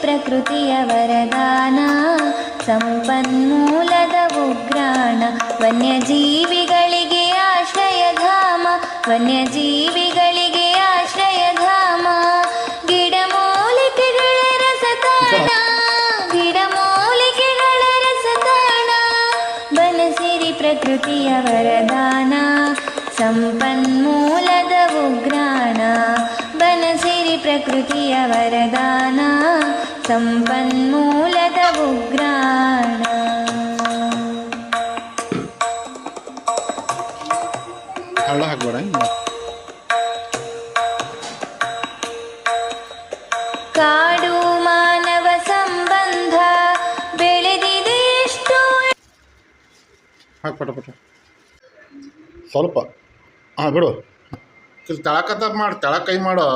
ಪ್ರಕೃತಿಯ ವರದಾನ, ಸಂಪನ್ಮೂಲದ ಉಗ್ರಾಣ, ವನ್ಯಜೀವಿಗಳಿಗೆ ಆಶ್ರಯಧಾಮ ವನ್ಯಜೀವಿಗಳಿಗೆ ಆಶ್ರಯಧಾಮ ಗಿಡಮೂಲಿಕೆಗಳ ರಸತಾಣ ಗಿಡಮೂಲಿಕೆಗಳ ರಸತಾಣ. ಬನಸಿರಿ ಪ್ರಕೃತಿಯ ವರದಾನ, ಸಂಪನ್ಮೂಲದ ಉಗ್ರಾಣ, ಬನಸಿರಿ ಪ್ರಕೃತಿಯ ವರದಾನ. ಸಂಪನ್ಮೂಲದ ಉಗ್ರಾಣ. ಹಳ್ಳ ಹಾಕ್ಬೇಡ ಕಾಡು ಮಾನವ ಸಂಬಂಧ ಬೆಳೆದಿದೆ ಎಷ್ಟು ಹಾಕ್ ಪಟ ಪಟ ಸ್ವಲ್ಪ. ಹಾಂ ಬಿಡು. ತಳಕ ತಳಕತ್ತ ಮಾಡು ತಳ ಕೈ ಮಾಡು.